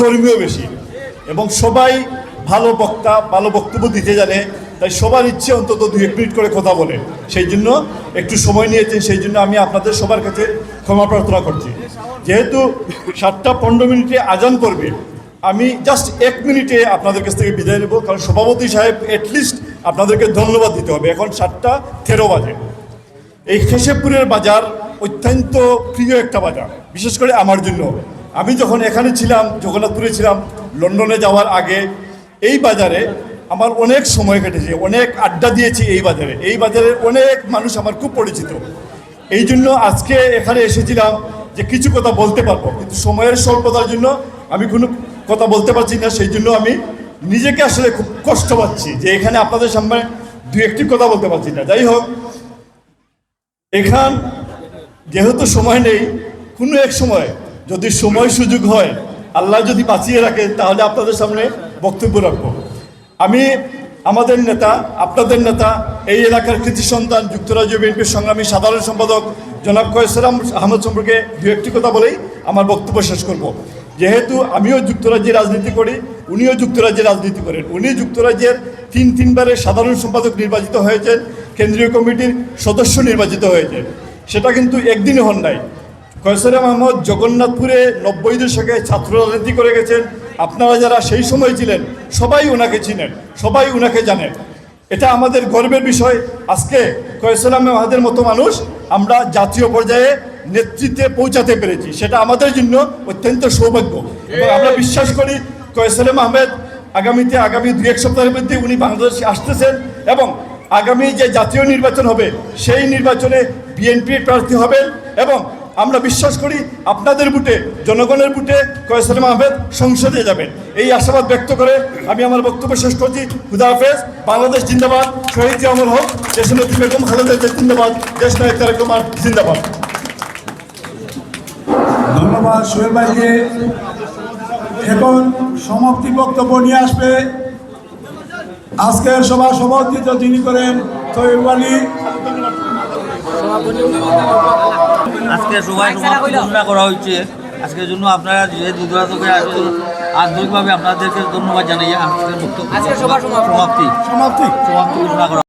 কর্মীও বেশি এবং সবাই ভালো বক্তা, ভালো বক্তব্য দিতে জানে, তাই সবার ইচ্ছে অন্তত দুই এক মিনিট করে কথা বলে। সেই জন্য একটু সময় নিয়েছেন, সেই জন্য আমি আপনাদের সবার কাছে ক্ষমা প্রার্থনা করছি। যেহেতু সাতটা পনেরো মিনিটে আজান করবে, আমি জাস্ট এক মিনিটে আপনাদের কাছ থেকে বিদায় নেব, কারণ সভাপতি সাহেব অ্যাটলিস্ট আপনাদেরকে ধন্যবাদ দিতে হবে। এখন সাতটা তেরো বাজে। এই খেসেপুরের বাজার অত্যন্ত প্রিয় একটা বাজার, বিশেষ করে আমার জন্য। আমি যখন এখানে ছিলাম, জগন্নাথপুরে ছিলাম, লন্ডনে যাওয়ার আগে, এই বাজারে আমার অনেক সময় কেটেছে, অনেক আড্ডা দিয়েছি এই বাজারে। এই বাজারে অনেক মানুষ আমার খুব পরিচিত। এই জন্য আজকে এখানে এসেছিলাম যে কিছু কথা বলতে পারব। কিন্তু সময়ের স্বল্পতার জন্য আমি কোনো কথা বলতে পারছি না, সেই জন্য আমি নিজেকে আসলে খুব কষ্ট পাচ্ছি যে এখানে আপনাদের সামনে দু একটি কথা বলতে পারছি না। যাই হোক, এখান যেহেতু সময় নেই, কোনো এক সময় যদি সময় সুযোগ হয়, আল্লাহ যদি বাঁচিয়ে রাখে, তাহলে আপনাদের সামনে বক্তব্য রাখব। আমি, আমাদের নেতা, আপনাদের নেতা, এই এলাকার কৃতি সন্তান, যুক্তরাজ্য বিএনপির সংগ্রামী সাধারণ সম্পাদক জনাব কয়েসলাম আহমদ সম্পর্কে দু একটি কথা বলেই আমার বক্তব্য শেষ করব। যেহেতু আমিও যুক্তরাজ্যে রাজনীতি করি, উনিও যুক্তরাজ্যে রাজনীতি করেন। উনি যুক্তরাজ্যের তিন তিনবারের সাধারণ সম্পাদক নির্বাচিত হয়েছেন, কেন্দ্রীয় কমিটির সদস্য নির্বাচিত হয়েছেন। সেটা কিন্তু একদিনে হন নাই। কয়সরে মাহমদ, জগন্নাথপুরে নব্বই দশকে ছাত্র রাজনীতি করে গেছেন। আপনারা যারা সেই সময় ছিলেন, সবাই ওনাকে চিনেন, সবাই ওনাকে জানেন। এটা আমাদের গর্বের বিষয়। আজকে কয়সলাম মাহাদের মতো মানুষ আমরা জাতীয় পর্যায়ে নেতৃত্বে পৌঁছাতে পেরেছি। সেটা আমাদের জন্য অত্যন্ত সৌভাগ্য। এবং আমরা বিশ্বাস করি কয়সলাম আহমেদ আগামীতে আগামী দু এক সপ্তাহের মধ্যে উনি বাংলাদেশে আসতেছেন এবং আগামী যে জাতীয় নির্বাচন হবে, সেই নির্বাচনে বিএনপির প্রার্থী হবেন এবং আমরা বিশ্বাস করি আপনাদের বুটে, জনগণের বুটে কয়েসালাম আহমেদ সংসদে যাবেন। এই আশাবাদ ব্যক্ত করে আমি আমার বক্তব্য শেষ করছি। খুদা হাফেজ, বাংলাদেশ জিন্দাবাদ। শহীদ জিয়ামুল হক, দেশনেত্রী বেগম খালেদা জিন্দাবাদ। দেশ নায়ক তারেক রহমান জিন্দাবাদ। ধন্যবাদ সোহেল ভাইকে। এখন সমাপ্তি বক্তব্য নিয়ে আসবে আজকের সভা সভাপতিত্ব যিনি করেন তৈব আলী। আজকে সবাই সমাপ্তি ঘোষণা করা হয়েছে। আজকের জন্য আপনারা যে দূরান্ত করে আসবেন আন্তরিকভাবে আপনাদেরকে ধন্যবাদ জানাই। আজকের বক্তব্য সমাপ্তি। সমাপ্তি। সমাপ্তি ঘোষণা করা